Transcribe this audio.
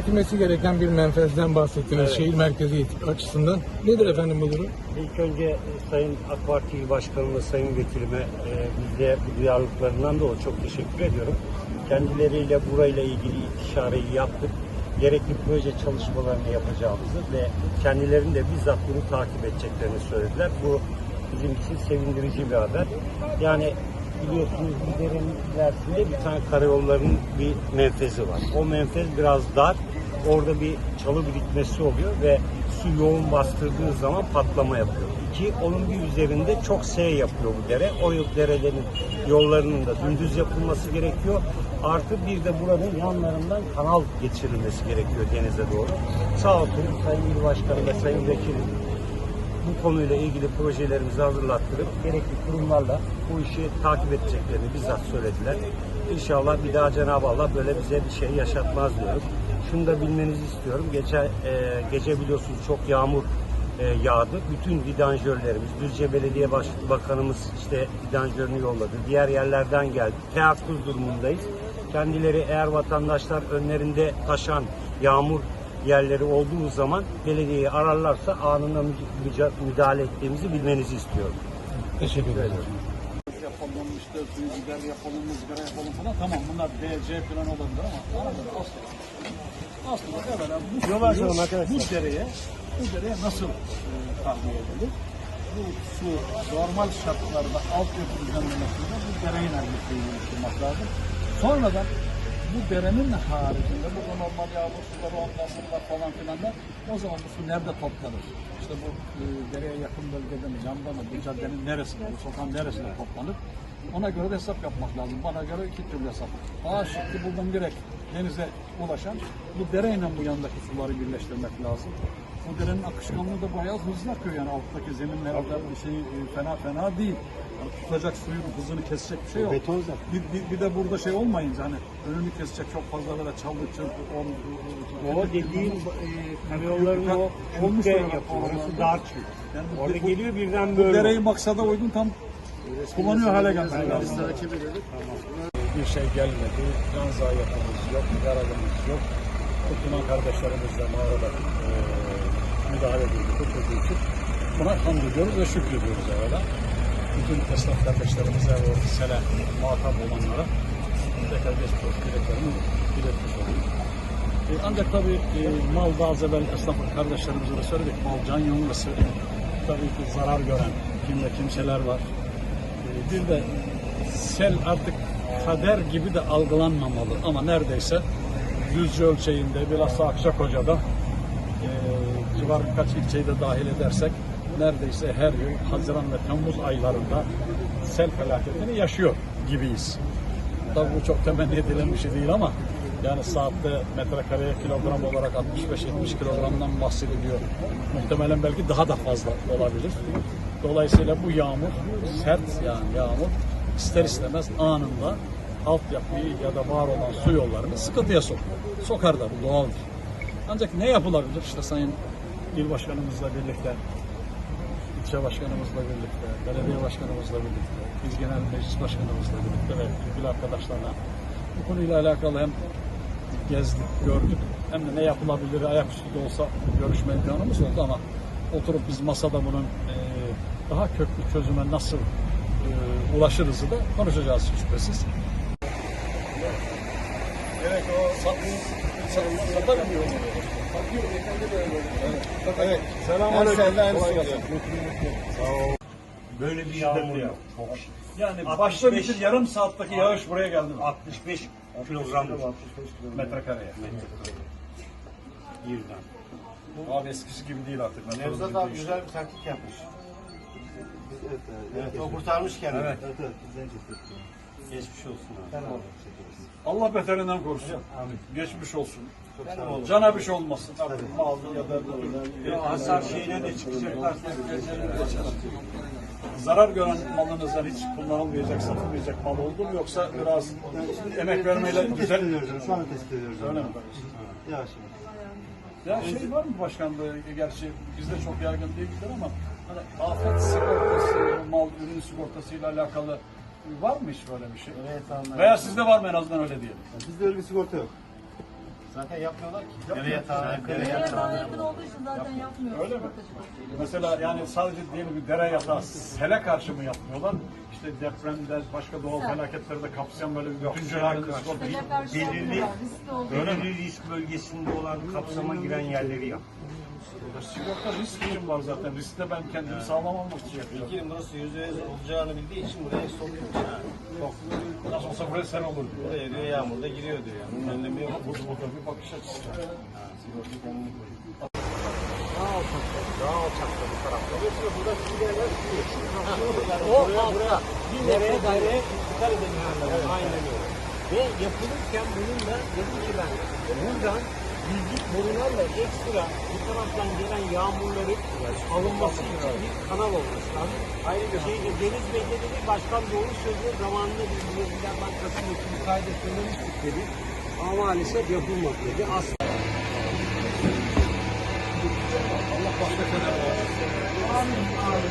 Düzeltilmesi gereken bir menfezden bahsettiniz şehir merkezi açısından. Nedir efendim bu durum? İlk önce e, Sayın AK Parti Başkanı'na, Sayın Vekilime e, bizde bu duyarlılıklarından dolayı çok teşekkür ediyorum. Kendileriyle burayla ilgili istişareyi yaptık. Gerekli proje çalışmalarını yapacağımızı ve kendilerinin de bizzat bunu takip edeceklerini söylediler. Bu bizim için sevindirici bir haber. Yani biliyorsunuz bu derenin ilerisinde bir tane karayollarının bir menfezi var. O menfez biraz dar. Orada bir çalı birikmesi oluyor ve su yoğun bastırdığı zaman patlama yapıyor. İki, onun bir üzerinde çok S yapıyor bu dere. O derelerin yollarının da dümdüz yapılması gerekiyor. Artı bir de buranın yanlarından kanal geçirilmesi gerekiyor denize doğru. Sağ olsun Sayın İl Başkanı ve Sayın Vekilim bu konuyla ilgili projelerimizi hazırlattırıp gerekli kurumlarla bu işi takip edeceklerini bizzat söylediler. İnşallah bir daha Cenab-ı Allah böyle bize bir şey yaşatmaz diyorum. Şunu da bilmenizi istiyorum. Geçen e, gece biliyorsunuz çok yağmur e, yağdı. Bütün vidanjörlerimiz, Düzce Belediye Baş- Bakanımız işte vidanjörünü yolladı. Diğer yerlerden geldi. Teyakkuz durumundayız. Kendileri eğer vatandaşlar önlerinde taşan yağmur yerleri olduğu zaman belediyeyi ararlarsa anında müdahale ettiğimizi bilmenizi istiyorum. Teşekkür ederim. Yapalım işte suyu biber yapalım, ızgara yapalım falan tamam bunlar B, C falan olabilir ama aslında aslında aslında evvela bu, arkadaşlar. bu dereye bu dereye nasıl e, tahliye edilir? Bu su normal şartlarda altyapı düzenlemesinde bu dereyin elbette oluşturmak lazım. Sonradan bu derenin haricinde bu normal yağmur suları ondan bunlar falan filan da o zaman bu su nerede toplanır? İşte bu e, dereye yakın bölgede mi, mı, bu caddenin neresinde, bu sokağın neresinde toplanır? Ona göre de hesap yapmak lazım. Bana göre iki türlü hesap. A şıkkı buradan direkt denize ulaşan bu dereyle bu yandaki suları birleştirmek lazım. Bu derenin akışkanlığı da bayağı hızlı akıyor yani alttaki zeminlerde bir şey e, fena fena değil. Tutacak suyun hızını kesecek bir şey yok. Beton zaten. Bir, bir, bir de burada şey olmayınca hani önünü kesecek çok fazla böyle çaldı çırpı on, O dediğim e, karayollarını o Olmuş yapıyor. Orası dar çünkü. Yani bu- Orada bu- geliyor birden bu böyle. dereyi maksada uydun tam kullanıyor hale gelmesi lazım. bir şey gelmedi. Can zayiatımız yok, yaralımız yok. Kurtulan kardeşlerimizle mağarada e, müdahale edildi kurtulduğu için. Buna hamd ediyoruz ve şükrediyoruz evvela. Bütün esnaf kardeşlerimize ve o sene muhatap olanlara tekrar geçmiş olsun dileklerimi iletmiş olayım. E, ancak tabii e, mal az evvel esnaf kardeşlerimize de söyledik. Mal can yanması tabii ki zarar gören kimle kimseler var. E, bir de sel artık kader gibi de algılanmamalı ama neredeyse Düzce ölçeğinde bilhassa Akçakoca'da e, civar birkaç ilçeyi de dahil edersek neredeyse her yıl Haziran ve Temmuz aylarında sel felaketini yaşıyor gibiyiz. Tabii bu çok temenni edilen bir şey değil ama yani saatte metrekareye kilogram olarak 65-70 kilogramdan bahsediliyor. Muhtemelen belki daha da fazla olabilir. Dolayısıyla bu yağmur sert yani yağmur ister istemez anında altyapıyı ya da var olan su yollarını sıkıntıya sokuyor. Sokar da bu doğaldır. Ancak ne yapılabilir? İşte Sayın İl Başkanımızla birlikte ilçe başkanımızla birlikte, belediye başkanımızla birlikte, biz genel meclis başkanımızla birlikte ve ilgili arkadaşlarla bu konuyla alakalı hem gezdik, gördük hem de ne yapılabilir ayaküstü de olsa görüşme imkanımız oldu ama oturup biz masada bunun e, daha köklü çözüme nasıl e, ulaşırızı da konuşacağız şüphesiz. Evet o sat, sat, satabiliyor. Evet. Selamünaleyküm. Böyle bir yağmur yok. Çok Yani 65 başta bitir yarım saatteki yağış buraya geldi mi? 65 kilogram Metrekareye. birden. Abi eskisi gibi değil artık. Nevzat abi güzel bir taktik yapmış. Evet, o kurtarmış kendini. Evet. evet, güzel çekti. Geçmiş olsun abi. Ol. Allah beterinden korusun. Geçmiş olsun. Ol. Cana bir şey olmasın. Artık mal ya da Ya hasar şeyine de çıkacaklar. zarar gören malınızdan hiç kullanılmayacak, satılmayacak mal oldu mu yoksa biraz emek vermeyle güzel ediyoruz. Şu an tespit ediyoruz. Öyle mi? Yavaş yavaş. Ya şey var mı başkanlığı? Gerçi bizde çok yaygın değildir ama hani afet sigortası, mal ürün sigortasıyla alakalı var mı hiç böyle bir şey? Evet, tamam. Veya sizde var mı en azından öyle diyelim. Bizde öyle bir sigorta yok. Zaten yapmıyorlar ki. Dere yatağı, dere Dere yatağı. yatağına yakın olduğu için zaten yapmıyoruz. Öyle mi? Mesela yani sadece diyelim bir dere yatağı sele karşı mı yapmıyorlar? İşte depremde başka doğal felaketleri de kapsayan böyle bir bütüncül. Sele karşı Belirli-. Belirli risk bölgesinde olan kapsama giren yerleri yap. Sigorta risk için var zaten. Riskte ben kendimi sağlam almak için yapıyorum. İlginin burası yüzde yüz olacağını bildiği için buraya sokmuyor. Yok. Nasıl olsa buraya sen olur. Buraya diyor yağmurda giriyor diyor yani. Bunun önlemi yok. Bu, bu da bir bakış açısı. O altta bir nereye daireye dikkat edelim. Aynen öyle. Ve yapılırken bununla dedim ki ben buradan yüzlük borularla ekstra bu taraftan gelen yağmurların alınması için bir kanal olması lazım. Ayrıca şeyde Deniz Bey'de dedi Başkan doğru söylüyor. Zamanında biz Brezilya Bankası'ndaki müteahhide söylemiştik dedi. Ama maalesef yapılmadı dedi. Aslında Amin. Amin.